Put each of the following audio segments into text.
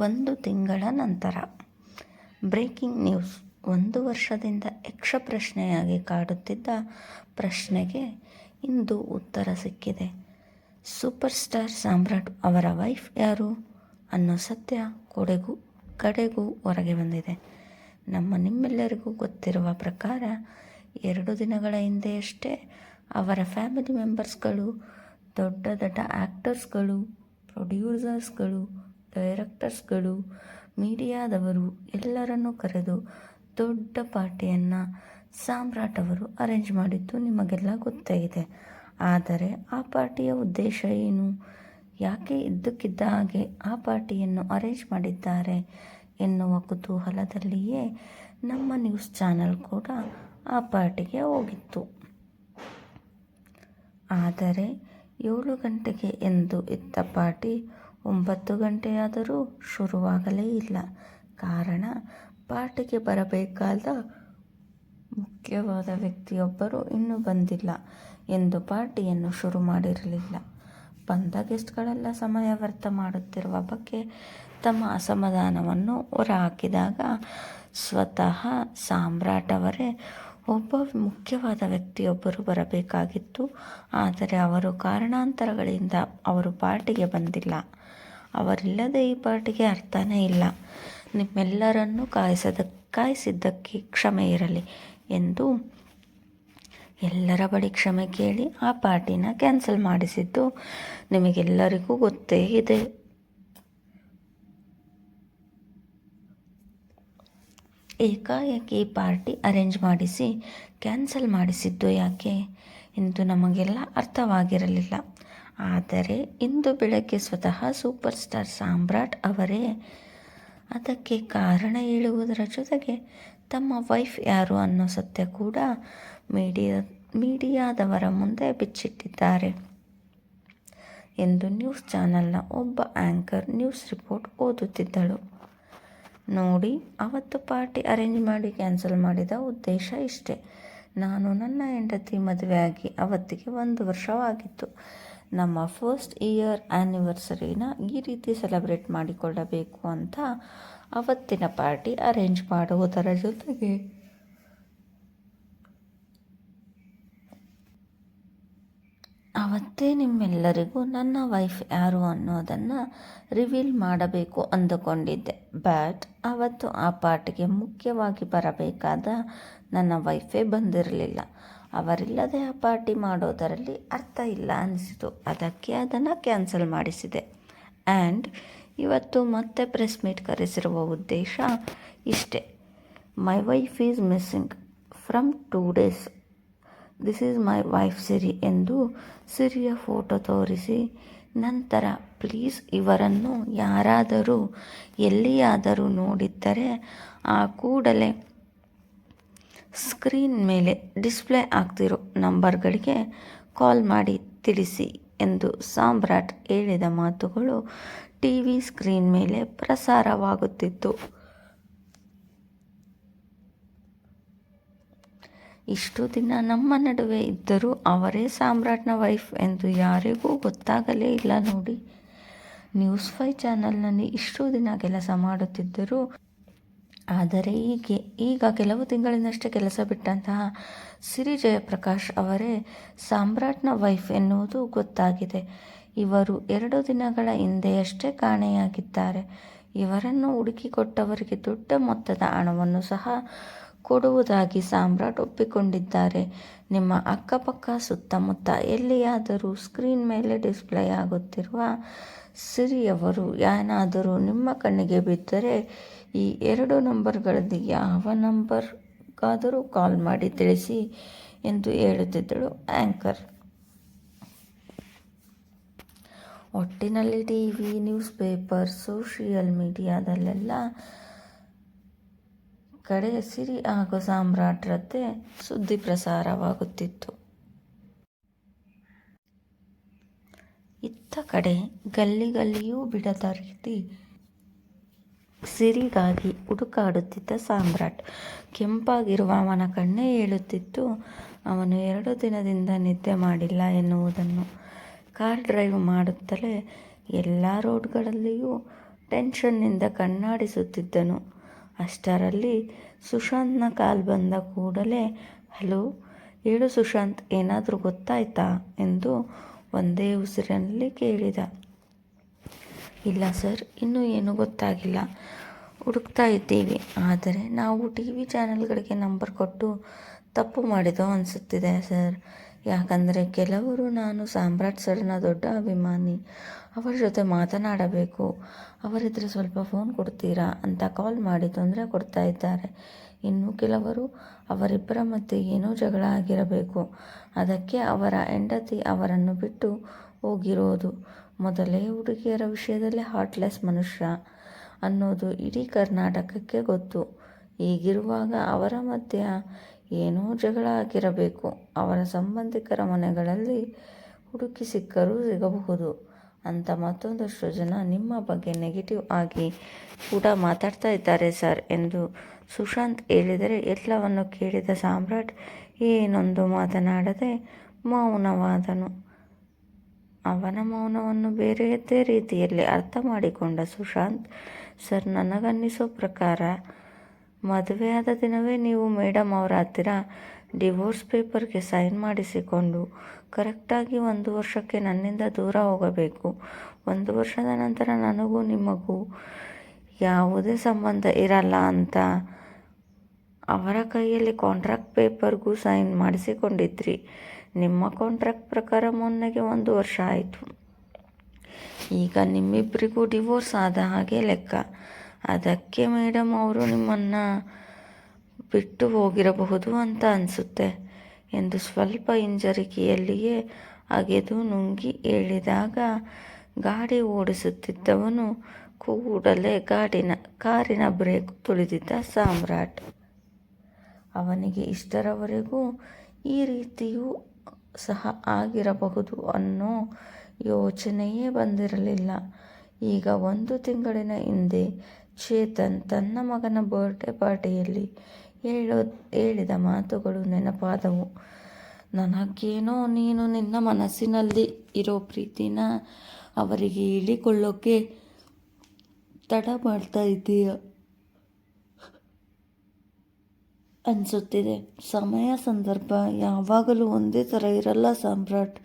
ಒಂದು ತಿಂಗಳ ನಂತರ. Breaking news. ಒಂದು ವರ್ಷದಿಂದ ಯಕ್ಷಪ್ರಶ್ನೆಯಾಗಿ ಕಾಡುತ್ತಿದ್ದ ಪ್ರಶ್ನೆಗೆ ಇಂದು ಉತ್ತರ ಸಿಕ್ಕಿದೆ. ಸೂಪರ್ ಸ್ಟಾರ್ ಸಾಮ್ರಾಟ್ ಅವರ ವೈಫ್ ಯಾರು ಅನ್ನೋ ಸತ್ಯ ಕೊಡೆಗೂ, ಕಡೆಗೂ ಹೊರಗೆ ಬಂದಿದೆ. ನಮ್ಮ ನಿಮ್ಮೆಲ್ಲರಿಗೂ ಗೊತ್ತಿರುವ ಪ್ರಕಾರ ಎರಡು ದಿನಗಳ ಹಿಂದೆಯಷ್ಟೇ ಅವರ ಫ್ಯಾಮಿಲಿ ಮೆಂಬರ್ಸ್ಗಳು, ದೊಡ್ಡ ದೊಡ್ಡ ಆ್ಯಕ್ಟರ್ಸ್ಗಳು ಪ್ರೊಡ್ಯೂಸರ್ಸ್ಗಳು ಡೈರೆಕ್ಟರ್ಸ್ಗಳು, ಮೀಡಿಯಾದವರು ಎಲ್ಲರನ್ನೂ ಕರೆದು ದೊಡ್ಡ ಪಾರ್ಟಿಯನ್ನು ಸಾಮ್ರಾಟ್ ಅವರು ಅರೇಂಜ್ ಮಾಡಿದ್ದು ನಿಮಗೆಲ್ಲ ಗೊತ್ತೇ ಇದೆ. ಆದರೆ ಆ ಪಾರ್ಟಿಯ ಉದ್ದೇಶ ಏನು? ಯಾಕೆ ಇದ್ದಕ್ಕಿದ್ದ ಹಾಗೆ ಆ ಪಾರ್ಟಿಯನ್ನು ಅರೇಂಜ್ ಮಾಡಿದ್ದಾರೆ ಎನ್ನುವ ಕುತೂಹಲದಲ್ಲಿಯೇ ನಮ್ಮ ನ್ಯೂಸ್ ಚಾನಲ್ ಕೂಡ ಆ ಪಾರ್ಟಿಗೆ ಹೋಗಿತ್ತು. ಆದರೆ ಏಳು ಗಂಟೆಗೆ ಎಂದು ಇದ್ದ ಪಾರ್ಟಿ ಒಂಬತ್ತು ಗಂಟೆಯಾದರೂ ಶುರುವಾಗಲೇ ಇಲ್ಲ. ಕಾರಣ, ಪಾರ್ಟಿಗೆ ಬರಬೇಕಾದ ಮುಖ್ಯವಾದ ವ್ಯಕ್ತಿಯೊಬ್ಬರು ಇನ್ನೂ ಬಂದಿಲ್ಲ ಎಂದು ಪಾರ್ಟಿಯನ್ನು ಶುರು ಮಾಡಿರಲಿಲ್ಲ. ಬಂದ ಗೆಸ್ಟ್ಗಳೆಲ್ಲ ಸಮಯ ವ್ಯರ್ಥ ಮಾಡುತ್ತಿರುವ ಬಗ್ಗೆ ತಮ್ಮ ಅಸಮಾಧಾನವನ್ನು ಹೊರಹಾಕಿದಾಗ ಸ್ವತಃ ಸಾಮ್ರಾಟ್ ಅವರೇ ಒಬ್ಬ ಮುಖ್ಯವಾದ ವ್ಯಕ್ತಿಯೊಬ್ಬರು ಬರಬೇಕಾಗಿತ್ತು, ಆದರೆ ಅವರು ಕಾರಣಾಂತರಗಳಿಂದ ಅವರು ಪಾರ್ಟಿಗೆ ಬಂದಿಲ್ಲ. ಅವರಿಲ್ಲದೆ ಈ ಪಾರ್ಟಿಗೆ ಅರ್ಥನೇ ಇಲ್ಲ. ನಿಮ್ಮೆಲ್ಲರನ್ನು ಕಾಯಿಸದ, ಕಾಯಿಸಿದ್ದಕ್ಕೆ ಕ್ಷಮೆ ಇರಲಿ ಎಂದು ಎಲ್ಲರ ಬಳಿ ಕ್ಷಮೆ ಕೇಳಿ ಆ ಪಾರ್ಟಿನ ಕ್ಯಾನ್ಸಲ್ ಮಾಡಿಸಿದ್ದು ನಿಮಗೆಲ್ಲರಿಗೂ ಗೊತ್ತೇ ಇದೆ. ಏಕಾಏಕಿ ಪಾರ್ಟಿ ಅರೇಂಜ್ ಮಾಡಿಸಿ, ಕ್ಯಾನ್ಸಲ್ ಮಾಡಿಸಿದ್ದು ಯಾಕೆ? ಎಂದು ನಮಗೆಲ್ಲ ಅರ್ಥವಾಗಿರಲಿಲ್ಲ. ಆದರೆ ಇಂದು ಬೆಳಗ್ಗೆ ಸ್ವತಃ ಸೂಪರ್ ಸ್ಟಾರ್ ಸಾಮ್ರಾಟ್ ಅವರೇ. ಅದಕ್ಕೆ ಕಾರಣ ಹೇಳುವುದರ ಜೊತೆಗೆ ತಮ್ಮ ವೈಫ್ ಯಾರು ಅನ್ನೋ ಸತ್ಯ ಕೂಡ ಮೀಡಿಯಾ, ಮೀಡಿಯಾದವರ ಮುಂದೆ ಬಿಚ್ಚಿಟ್ಟಿದ್ದಾರೆ. ಎಂದು ನ್ಯೂಸ್ ಚಾನೆಲ್ನ ಒಬ್ಬ ಆ್ಯಂಕರ್ ನ್ಯೂಸ್ ರಿಪೋರ್ಟ್ ಓದುತ್ತಿದ್ದಳು. ನೋಡಿ, ಅವತ್ತು ಪಾರ್ಟಿ ಅರೇಂಜ್ ಮಾಡಿ ಕ್ಯಾನ್ಸಲ್ ಮಾಡಿದ ಉದ್ದೇಶ ಇಷ್ಟೇ. ನಾನು ನನ್ನ ಹೆಂಡತಿ ಮದುವೆಯಾಗಿ ಅವತ್ತಿಗೆ ಒಂದು ವರ್ಷವಾಗಿತ್ತು. ನಮ್ಮ ಫಸ್ಟ್ ಇಯರ್ ಆ್ಯನಿವರ್ಸರಿನ ಈ ರೀತಿ ಸೆಲೆಬ್ರೇಟ್ ಮಾಡಿಕೊಳ್ಳಬೇಕು ಅಂತ ಅವತ್ತಿನ ಪಾರ್ಟಿ ಅರೇಂಜ್ ಮಾಡುವುದರ ಜೊತೆಗೆ. ಅವತ್ತೇ ನಿಮ್ಮೆಲ್ಲರಿಗೂ ನನ್ನ ವೈಫ್ ಯಾರು ಅನ್ನೋದನ್ನು ರಿವೀಲ್ ಮಾಡಬೇಕು ಅಂದುಕೊಂಡಿದ್ದೆ. ಬಟ್ ಅವತ್ತು ಆ ಪಾರ್ಟಿಗೆ ಮುಖ್ಯವಾಗಿ ಬರಬೇಕಾದ ನನ್ನ ವೈಫೇ ಬಂದಿರಲಿಲ್ಲ. ಅವರಿಲ್ಲದೆ ಆ ಪಾರ್ಟಿ ಮಾಡೋದರಲ್ಲಿ ಅರ್ಥ ಇಲ್ಲ ಅನಿಸಿತು. ಅದಕ್ಕೆ ಅದನ್ನು ಕ್ಯಾನ್ಸಲ್ ಮಾಡಿಸಿದೆ. ಆ್ಯಂಡ್ ಇವತ್ತು ಮತ್ತೆ ಪ್ರೆಸ್ ಮೀಟ್ ಕರೆಸಿರುವ ಉದ್ದೇಶ ಇಷ್ಟೇ. My wife is missing from two days. This is my wife Siri ಎಂದು ಸಿರಿಯ ಫೋಟೋ ತೋರಿಸಿ ನಂತರ ಪ್ಲೀಸ್ ಇವರನ್ನು ಯಾರಾದರೂ ಎಲ್ಲಿಯಾದರೂ ನೋಡಿದ್ದರೆ ಆ ಕೂಡಲೇ ಸ್ಕ್ರೀನ್ ಮೇಲೆ ಡಿಸ್ಪ್ಲೇ ಆಗ್ತಿರೋ ನಂಬರ್ಗಳಿಗೆ ಕಾಲ್ ಮಾಡಿ ತಿಳಿಸಿ ಎಂದು ಸಾಮ್ರಾಟ್ ಹೇಳಿದ ಮಾತುಗಳು ಟಿ ವಿ ಸ್ಕ್ರೀನ್ ಮೇಲೆ ಪ್ರಸಾರವಾಗುತ್ತಿತ್ತು ಇಷ್ಟು ದಿನ ನಮ್ಮ ನಡುವೆ ಇದ್ದರೂ ಅವರೇ ಸಾಮ್ರಾಟ್ನ ವೈಫ್ ಎಂದು ಯಾರಿಗೂ ಗೊತ್ತಾಗಲೇ ಇಲ್ಲ ನೋಡಿ. ನ್ಯೂಸ್ ಫೈ ಚಾನಲ್ನಲ್ಲಿ ಇಷ್ಟು ದಿನ ಕೆಲಸ ಮಾಡುತ್ತಿದ್ದರೂ ಆದರೆ ಹೀಗೆ, ಈಗ ಕೆಲವು ತಿಂಗಳಿನಷ್ಟೇ ಕೆಲಸ ಬಿಟ್ಟಂತಹ ಸಿರಿ ಜಯಪ್ರಕಾಶ್ ಅವರೇ ಸಾಮ್ರಾಟ್ನ ವೈಫ್ ಎನ್ನುವುದು ಗೊತ್ತಾಗಿದೆ. ಇವರು ಎರಡು ದಿನಗಳ ಹಿಂದೆಯಷ್ಟೇ ಕಾಣೆಯಾಗಿದ್ದಾರೆ. ಇವರನ್ನು ಹುಡುಕಿಕೊಟ್ಟವರಿಗೆ ದೊಡ್ಡ ಮೊತ್ತದ ಹಣವನ್ನು ಸಹ ಕೊಡುವುದಾಗಿ ಸಾಮ್ರಾಟ್ ಒಪ್ಪಿಕೊಂಡಿದ್ದಾರೆ. ನಿಮ್ಮ ಅಕ್ಕಪಕ್ಕ ಸುತ್ತಮುತ್ತ ಎಲ್ಲಿಯಾದರೂ ಸ್ಕ್ರೀನ್ ಮೇಲೆ ಡಿಸ್ಪ್ಲೇ ಆಗುತ್ತಿರುವ ಸಿರಿಯವರು ಏನಾದರೂ ನಿಮ್ಮ ಕಣ್ಣಿಗೆ ಬಿದ್ದರೆ ಈ ಎರಡು ನಂಬರ್ಗಳಲ್ಲಿ ಯಾವ ನಂಬರ್ಗಾದರೂ ಕಾಲ್ ಮಾಡಿ ತಿಳಿಸಿ ಎಂದು ಹೇಳುತ್ತಿದ್ದಳು ಆ್ಯಂಕರ್ ಒಟ್ಟಿನಲ್ಲಿ T V news paper social ಮೀಡಿಯಾದಲ್ಲೆಲ್ಲ ಕಡೆ ಸಿರಿ ಹಾಗೂ ಸಾಮ್ರಾಟ್ರದ್ದೇ ಸುದ್ದಿ ಪ್ರಸಾರವಾಗುತ್ತಿತ್ತು. ಇತ್ತ ಕಡೆ ಗಲ್ಲಿ ಗಲ್ಲಿಯೂ ಬಿಡದ ರೀತಿ ಸಿರಿಗಾಗಿ ಹುಡುಕಾಡುತ್ತಿದ್ದ ಸಾಮ್ರಾಟ್. ಕೆಂಪಾಗಿರುವ ಅವನ ಕಣ್ಣೇ ಹೇಳುತ್ತಿತ್ತು ಅವನು ಎರಡು ದಿನದಿಂದ ನಿದ್ದೆ ಮಾಡಿಲ್ಲ ಎನ್ನುವುದನ್ನು. ಕಾರ್ ಡ್ರೈವ್ ಮಾಡುತ್ತಲೇ ಎಲ್ಲ ರೋಡ್ಗಳಲ್ಲಿಯೂ ಟೆನ್ಷನ್ನಿಂದ ಕಣ್ಣಾಡಿಸುತ್ತಿದ್ದನು. ಅಷ್ಟರಲ್ಲಿ ಸುಶಾಂತ್ನ ಕಾಲ್ ಬಂದ ಕೂಡಲೇ, ಹಲೋ, ಹೇಳು ಸುಶಾಂತ್, ಏನಾದರೂ ಗೊತ್ತಾಯ್ತಾ? ಎಂದು ಒಂದೇ ಉಸಿರಿನಲ್ಲಿ ಕೇಳಿದ. ಇಲ್ಲ ಸರ್, ಇನ್ನೂ ಏನೂ ಗೊತ್ತಾಗಿಲ್ಲ. ಹುಡುಕ್ತಾ ಇದ್ದೀವಿ. ಆದರೆ ನಾವು ಟಿ ವಿ ಚಾನೆಲ್ಗಳಿಗೆ ನಂಬರ್ ಕೊಟ್ಟು ತಪ್ಪು ಮಾಡಿದೋ ಅನಿಸುತ್ತಿದೆ ಸರ್. ಯಾಕಂದರೆ ಕೆಲವರು ನಾನು ಸಾಮ್ರಾಟ್ ಸರ್ನ ದೊಡ್ಡ ಅಭಿಮಾನಿ. ಅವರ ಜೊತೆ ಮಾತನಾಡಬೇಕು. ಅವರಿದ್ದರೆ ಸ್ವಲ್ಪ ಫೋನ್ ಕೊಡ್ತೀರಾ ಅಂತ ಕಾಲ್ ಮಾಡಿ ತೊಂದರೆ ಕೊಡ್ತಾ ಇದ್ದಾರೆ. ಇನ್ನು ಕೆಲವರು ಅವರಿಬ್ಬರ ಮಧ್ಯೆ ಏನೋ ಜಗಳ ಆಗಿರಬೇಕು. ಅದಕ್ಕೆ ಅವರ ಹೆಂಡತಿ ಅವರನ್ನು ಬಿಟ್ಟು ಹೋಗಿರೋದು ಮೊದಲೇ ಹುಡುಗಿಯರ ವಿಷಯದಲ್ಲಿ ಹಾರ್ಟ್ಲೆಸ್ ಮನುಷ್ಯ. ಅನ್ನೋದು ಇಡೀ ಕರ್ನಾಟಕಕ್ಕೆ ಗೊತ್ತು. ಹೀಗಿರುವಾಗ ಅವರ ಮಧ್ಯ ಏನೋ ಜಗಳ ಆಗಿರಬೇಕು. ಅವರ ಸಂಬಂಧಿಕರ ಮನೆಗಳಲ್ಲಿ ಹುಡುಕಿ ಸಿಕ್ಕರೂ ಸಿಗಬಹುದು. ಅಂತ ಮತ್ತೊಂದಷ್ಟು ಜನ ನಿಮ್ಮ ಬಗ್ಗೆ ನೆಗೆಟಿವ್ ಆಗಿ ಕೂಡ ಮಾತಾಡ್ತಾ ಇದ್ದಾರೆ ಸರ್ ಎಂದು ಸುಶಾಂತ್ ಹೇಳಿದರೆ, ಎಲ್ಲವನ್ನು ಕೇಳಿದ ಸಾಮ್ರಾಟ್, ಏನೊಂದು ಮಾತನಾಡದೆ ಮೌನವಾದನು. ಅವನ ಮೌನವನ್ನು ಬೇರೆಯದ್ದೇ ರೀತಿಯಲ್ಲಿ ಅರ್ಥ ಮಾಡಿಕೊಂಡ ಸುಶಾಂತ್, ಸರ್, ನನಗನ್ನಿಸೋ ಪ್ರಕಾರ ಮದುವೆಯಾದ ದಿನವೇ ನೀವು ಮೇಡಮ್ ಅವರ ಹತ್ತಿರ ಡಿವೋರ್ಸ್ ಪೇಪರ್ಗೆ ಸೈನ್ ಮಾಡಿಸಿಕೊಂಡು ಕರೆಕ್ಟಾಗಿ ಒಂದು ವರ್ಷಕ್ಕೆ ನನ್ನಿಂದ ದೂರ ಹೋಗಬೇಕು. ಒಂದು ವರ್ಷದ ನಂತರ ನನಗೂ ನಿಮಗೂ ಯಾವುದೇ ಸಂಬಂಧ ಇರಲ್ಲ ಅಂತ ಅವರ ಕೈಯಲ್ಲಿ ಕಾಂಟ್ರಾಕ್ಟ್ ಪೇಪರ್ಗೂ ಸೈನ್ ಮಾಡಿಸಿಕೊಂಡಿದ್ರಿ. ನಿಮ್ಮ ಕಾಂಟ್ರಾಕ್ಟ್ ಪ್ರಕಾರ ಮೊನ್ನೆಗೆ ಒಂದು ವರ್ಷ ಆಯಿತು. ಈಗ ನಿಮ್ಮಿಬ್ಬರಿಗೂ ಡಿವೋರ್ಸ್ ಆದ ಹಾಗೆ ಲೆಕ್ಕ. ಅದಕ್ಕೆ ಮೇಡಮ್ ಅವರು ನಿಮ್ಮನ್ನು ಬಿಟ್ಟು ಹೋಗಿರಬಹುದು ಅಂತ ಅನಿಸುತ್ತೆ ಎಂದು ಸ್ವಲ್ಪ ಹಿಂಜರಿಕೆಯಲ್ಲಿಯೇ ಅಗೆದು ನುಂಗಿ ಹೇಳಿದಾಗ ಗಾಡಿ ಓಡಿಸುತ್ತಿದ್ದವನು ಕೂಡಲೇ ಗಾಡಿನ, ಕಾರಿನ ಬ್ರೇಕ್ ತುಳಿದಿದ್ದ ಸಾಮ್ರಾಟ್. ಅವನಿಗೆ ಇಷ್ಟರವರೆಗೂ ಈ ರೀತಿಯೂ ಸಹ ಆಗಿರಬಹುದು ಅನ್ನೋ ಯೋಚನೆಯೇ ಬಂದಿರಲಿಲ್ಲ. ಈಗ ಒಂದು ತಿಂಗಳಿನ ಹಿಂದೆ ಚೇತನ್ ತನ್ನ ಮಗನ ಬರ್ಡೇ ಪಾರ್ಟಿಯಲ್ಲಿ ಹೇಳೋ, ಹೇಳಿದ ಮಾತುಗಳು ನೆನಪಾದವು. ನನಗೇನೋ ನೀನು ನಿನ್ನ ಮನಸ್ಸಿನಲ್ಲಿ ಇರೋ ಪ್ರೀತಿನ ಅವರಿಗೆ ಹೇಳಿಕೊಳ್ಳೋಕ್ಕೆ ತಡ ಮಾಡ್ತಾ ಇದ್ದೀಯ. ಅನಿಸುತ್ತಿದೆ ಸಮಯ ಸಂದರ್ಭ ಯಾವಾಗಲೂ ಒಂದೇ ಥರ ಇರಲ್ಲ ಸಾಮ್ರಾಟ್.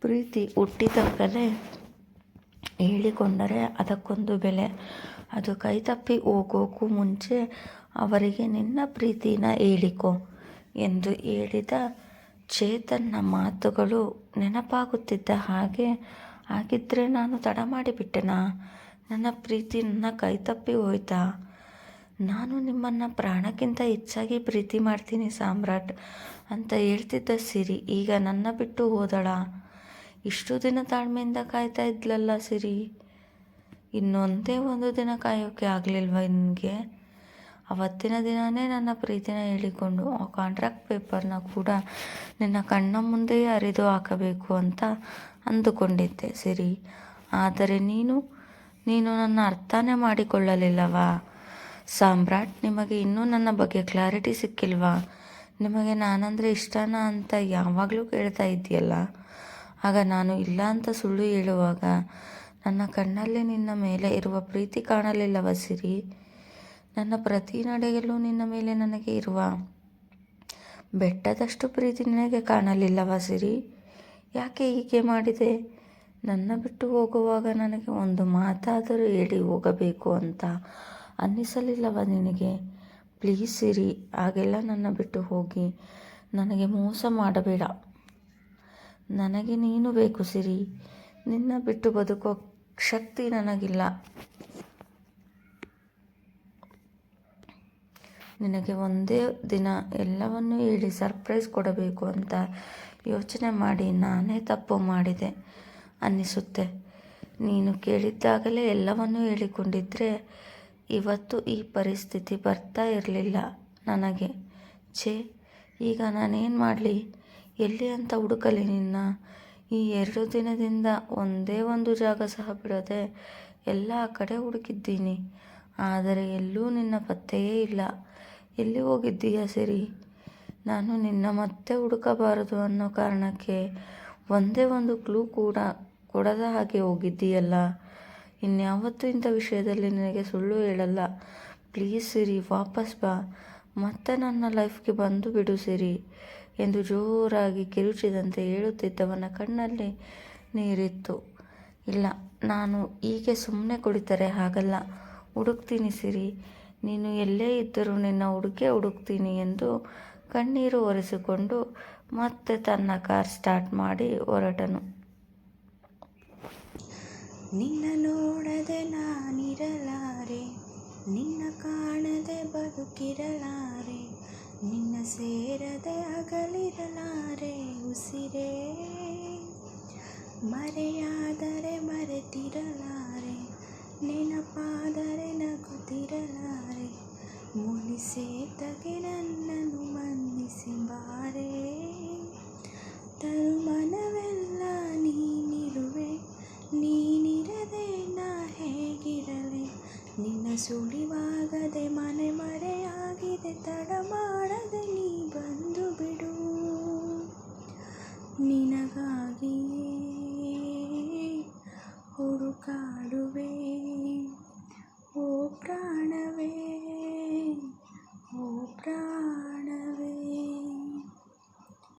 ಪ್ರೀತಿ ಹುಟ್ಟಿದಾಗಲೇ ಹೇಳಿಕೊಂಡರೆ ಅದಕ್ಕೊಂದು ಬೆಲೆ. ಅದು ಕೈತಪ್ಪಿ ಹೋಗೋಕ್ಕೂ ಮುಂಚೆ ಅವರಿಗೆ ನಿನ್ನ ಪ್ರೀತಿನ ಹೇಳಿಕೊ ಎಂದು ಹೇಳಿದ ಚೇತನ್ನ ಮಾತುಗಳು ನೆನಪಾಗುತ್ತಿದ್ದ ಹಾಗೆ ಹಾಗಿದ್ದರೆ ನಾನು ತಡ ಮಾಡಿಬಿಟ್ಟೆನಾ? ನನ್ನ ಪ್ರೀತಿ ನನ್ನ ಕೈತಪ್ಪಿ ಹೋಯ್ತಾ? ನಾನು ನಿಮ್ಮನ್ನು ಪ್ರಾಣಕ್ಕಿಂತ ಹೆಚ್ಚಾಗಿ ಪ್ರೀತಿ ಮಾಡ್ತೀನಿ ಸಾಮ್ರಾಟ್ ಅಂತ ಹೇಳ್ತಿದ್ದ ಸಿರಿ. ಈಗ ನನ್ನ ಬಿಟ್ಟು ಹೋದಳ? ಇಷ್ಟು ದಿನ ತಾಳ್ಮೆಯಿಂದ ಕಾಯ್ತಾ ಇದ್ಲಲ್ಲ ಸಿರಿ? ಇನ್ನೊಂದೇ ಒಂದು ದಿನ ಕಾಯೋಕ್ಕೆ ಆಗಲಿಲ್ವ ನಿನಗೆ? ಅವತ್ತಿನ ದಿನವೇ ನನ್ನ ಪ್ರೀತಿನ ಹೇಳಿಕೊಂಡು ಆ ಕಾಂಟ್ರಾಕ್ಟ್ ಪೇಪರ್ನ ಕೂಡ ನಿನ್ನ ಕಣ್ಣ ಮುಂದೆಯೇ ಅರಿದು ಹಾಕಬೇಕು ಅಂತ ಅಂದುಕೊಂಡಿದ್ದೆ ಸಿರಿ. ಆದರೆ ನೀನು ನೀನು ನನ್ನ ಅರ್ಥನೇ ಮಾಡಿಕೊಳ್ಳಲಿಲ್ಲವಾ? ಸಾಮ್ರಾಟ್, ನಿಮಗೆ ಇನ್ನೂ ನನ್ನ ಬಗ್ಗೆ ಕ್ಲಾರಿಟಿ ಸಿಕ್ಕಿಲ್ವಾ? ನಿಮಗೆ ನಾನಂದರೆ ಇಷ್ಟನಾ ಅಂತ ಯಾವಾಗಲೂ ಕೇಳ್ತಾ ಇದೆಯಲ್ಲ ಆಗ ನಾನು ಇಲ್ಲ ಅಂತ ಸುಳ್ಳು ಹೇಳುವಾಗ, ನನ್ನ ಕಣ್ಣಲ್ಲಿ ನಿನ್ನ ಮೇಲೆ ಇರುವ ಪ್ರೀತಿ ಕಾಣಲಿಲ್ಲವ ಸಿರಿ? ನನ್ನ ಪ್ರತಿ ನಡೆಯಲ್ಲೂ ನಿನ್ನ ಮೇಲೆ ನನಗೆ ಇರುವ ಬೆಟ್ಟದಷ್ಟು ಪ್ರೀತಿ ನಿನಗೆ ಕಾಣಲಿಲ್ಲವ ಸಿರಿ? ಯಾಕೆ ಹೀಗೆ ಮಾಡಿದೆ? ನನ್ನ ಬಿಟ್ಟು ಹೋಗುವಾಗ ನನಗೆ ಒಂದು ಮಾತಾದರೂ ಹೇಳಿ ಹೋಗಬೇಕು ಅಂತ ಅನ್ನಿಸಲಿಲ್ಲವ ನಿನಗೆ. ಪ್ಲೀಸ್ ಸಿರಿ, ಹಾಗೆಲ್ಲ ನನ್ನ ಬಿಟ್ಟು ಹೋಗಿ. ನನಗೆ ಮೋಸ ಮಾಡಬೇಡ. ನನಗೆ ನೀನು ಬೇಕು ಸಿರಿ. ನಿನ್ನ ಬಿಟ್ಟು ಬದುಕೋ ಶಕ್ತಿ ನನಗಿಲ್ಲ. ನಿನಗೆ ಒಂದೇ ದಿನ ಎಲ್ಲವನ್ನೂ ಹೇಳಿ ಸರ್ಪ್ರೈಸ್ ಕೊಡಬೇಕು ಅಂತ ಯೋಚನೆ ಮಾಡಿ ನಾನೇ ತಪ್ಪು ಮಾಡಿದೆ ಅನ್ನಿಸುತ್ತೆ. ನೀನು ಕೇಳಿದ್ದಾಗಲೇ ಎಲ್ಲವನ್ನೂ ಹೇಳಿಕೊಂಡಿದ್ರೆ ಇವತ್ತು ಈ ಪರಿಸ್ಥಿತಿ ಬರ್ತಾ ಇರಲಿಲ್ಲ ನನಗೆ. ಛೇ, ಈಗ ನಾನೇನು ಮಾಡಲಿ? ಎಲ್ಲಿ ಅಂತ ಹುಡುಕಲಿ ನಿನ್ನ? ಈ ಎರಡು ದಿನದಿಂದ ಒಂದೇ ಒಂದು ಜಾಗ ಸಹ ಬಿಡದೆ ಎಲ್ಲ ಕಡೆ ಹುಡುಕಿದ್ದೀನಿ. ಆದರೆ ಎಲ್ಲೂ ನಿನ್ನ ಪತ್ತೆಯೇ ಇಲ್ಲ. ಎಲ್ಲಿ ಹೋಗಿದ್ದೀಯಾ ಸರಿ? ನಾನು ನಿನ್ನ ಮತ್ತೆ ಹುಡುಕಬಾರದು ಅನ್ನೋ ಕಾರಣಕ್ಕೆ ಒಂದೇ ಒಂದು ಕ್ಲೂ ಕೂಡ ಕೊಡದ ಹಾಗೆ ಹೋಗಿದ್ದೀಯಲ್ಲ. ಇನ್ಯಾವತ್ತೂ ಇಂಥ ವಿಷಯದಲ್ಲಿ ನಿನಗೆ ಸುಳ್ಳು ಹೇಳಲ್ಲ. ಪ್ಲೀಸ್ ಸಿರಿ, ವಾಪಸ್ ಬಾ. ಮತ್ತೆ ನನ್ನ ಲೈಫ್ಗೆ ಬಂದು ಬಿಡು ಸಿರಿ ಎಂದು ಜೋರಾಗಿ ಕಿರುಚಿದಂತೆ ಹೇಳುತ್ತಿದ್ದವನ ಕಣ್ಣಲ್ಲಿ ನೀರಿತ್ತು. ಇಲ್ಲ, ನಾನು ಹೀಗೆ ಸುಮ್ಮನೆ ಕುಡಿತರೆ ಹಾಗಲ್ಲ. ಹುಡುಕ್ತೀನಿ ಸಿರಿ. ನೀನು ಎಲ್ಲೇ ಇದ್ದರೂ ನಿನ್ನ ಹುಡುಕೆ ಹುಡುಕ್ತೀನಿ ಎಂದು ಕಣ್ಣೀರು ಒರೆಸಿಕೊಂಡು ಮತ್ತೆ ತನ್ನ ಕಾರ್ ಸ್ಟಾರ್ಟ್ ಮಾಡಿ ಹೊರಟನು. ನಿನ್ನ ನೋಡದೆ ನಾನಿರಲಾರೆ, ನಿನ್ನ ಕಾಣದೆ ಬದುಕಿರಲಾರೆ, ನಿನ್ನ ಸೇರದೆ ಅಗಲಿರಲಾರೆ ಉಸಿರೇ. ಮರೆಯಾದರೆ ಮರೆತಿರಲಾರೆ, ನೆನಪಾದರೆ ನಗುತ್ತಿರಲಾರೆ ಮುನಿಸೇತಗೆ ನನ್ನನ್ನು ಮನ್ನಿಸಿ ಬಾರೆ. ತರು ಸುಳಿವಾಗದೆ ಮನೆ ಮರೆಯಾಗಿದೆ ತಡಮ